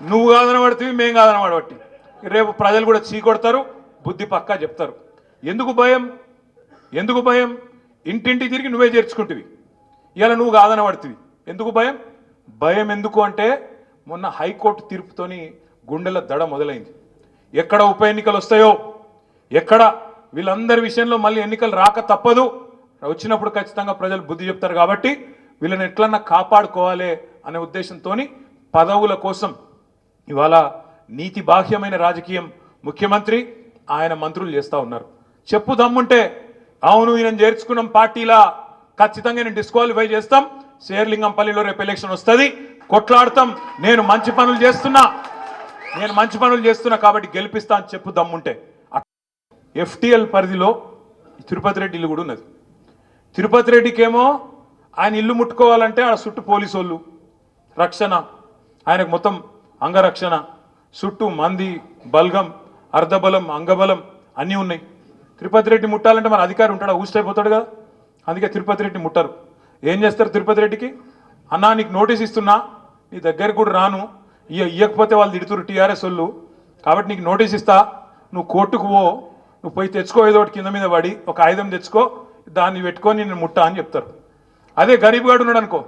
నువ్వు కాదనబడితే మేం కాదనబడబట్టి. రేపు ప్రజలు కూడా చీకొడతారు బుద్ధి పక్కా చెప్తారు. ఎందుకు భయం? ఎందుకు భయం? ఇంటింటి తిరిగి నువ్వే చేర్చుకుంటువి. ఇలా నువ్వు కాదనబడుతుంది ఎందుకు భయం? భయం ఎందుకు అంటే మొన్న హైకోర్టు తీర్పుతోని గుండెల దడ మొదలైంది. ఎక్కడ ఉప ఎన్నికలు వస్తాయో ఎక్కడ వీళ్ళందరి విషయంలో మళ్ళీ ఎన్నికలు రాక తప్పదు. వచ్చినప్పుడు ఖచ్చితంగా ప్రజలు బుద్ధి చెప్తారు కాబట్టి వీళ్ళని ఎట్లన్నా కాపాడుకోవాలి అనే ఉద్దేశంతో పదవుల కోసం ఇవాళ నీతి బాహ్యమైన రాజకీయం ముఖ్యమంత్రి ఆయన మంత్రులు చేస్తూ ఉన్నారు. చెప్పు దమ్ముంటే అవును ఈయన చేర్చుకున్నాం పార్టీలా ఖచ్చితంగా నేను డిస్క్వాలిఫై చేస్తాం. శేర్లింగంపల్లిలో రేపు ఎలక్షన్ వస్తుంది. కొట్లాడతాం. నేను మంచి పనులు చేస్తున్నా. నేను మంచి పనులు చేస్తున్నా కాబట్టి గెలిపిస్తా అని చెప్పు దమ్ముంటే. ఎఫ్టిఎల్ పరిధిలో తిరుపతి రెడ్డి ఇల్లు కూడా ఉన్నది. తిరుపతి రెడ్డికేమో ఆయన ఇల్లు ముట్టుకోవాలంటే ఆ చుట్టూ పోలీసు వాళ్ళు రక్షణ. ఆయనకు మొత్తం అంగరక్షణ చుట్టూ మంది బల్గం అర్ధబలం అంగబలం అన్నీ ఉన్నాయి. తిరుపతి రెడ్డి ముట్టాలంటే మన అధికారి ఉంటాడా? ఊసిపోతాడు కదా. అందుకే తిరుపతి రెడ్డి ముట్టరు. ఏం చేస్తారు తిరుపతి రెడ్డికి? అన్నా నీకు నోటీస్ ఇస్తున్నా. నీ దగ్గరికి కూడా రాను. ఇక ఇయ్యకపోతే వాళ్ళు తిడుతురు టీఆర్ఎస్ వాళ్ళు. కాబట్టి నీకు నోటీస్ ఇస్తా. నువ్వు కోర్టుకు పో. నువ్వు పోయి తెచ్చుకో ఏదో ఒకటి కింద మీద పడి ఒక ఆయుధం తెచ్చుకో. దాన్ని పెట్టుకొని నేను ముట్టా అని చెప్తారు. అదే గరీబ్గాడు ఉన్నాడు అనుకో.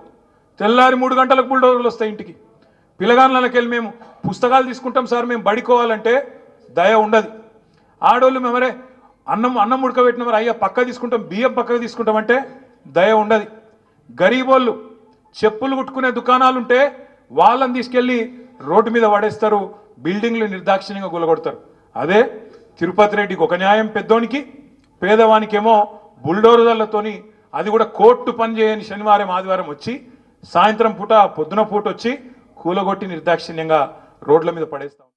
తెల్లారి మూడు గంటలకు బుల్డోజర్లు వస్తాయి ఇంటికి. పిల్లగాళ్ళకి వెళ్ళి మేము పుస్తకాలు తీసుకుంటాం సార్ మేము బడికోవాలంటే దయ ఉండదు. ఆడోళ్ళు మేమరే అన్నం అన్నం ఉడకబెట్టిన మరి అయ్యా పక్క తీసుకుంటాం బియ్యం పక్కకు తీసుకుంటాం అంటే దయ ఉండదు. గరీబోళ్ళు చెప్పులు కుట్టుకునే దుకాణాలు ఉంటే వాళ్ళని తీసుకెళ్ళి రోడ్డు మీద పడేస్తారు బిల్డింగ్లు నిర్దాక్షిణ్యంగా గులగొడతారు. అదే తిరుపతి రెడ్డికి ఒక న్యాయం పెద్దోనికి పేదవానికేమో బుల్డోరుదర్లతోని అది కూడా కోర్టు పని చేయని శనివారం ఆదివారం వచ్చి సాయంత్రం పూట పొద్దున పూట వచ్చి కూలగొట్టి నిర్దాక్షిణ్యంగా రోడ్ల మీద పడేస్తాం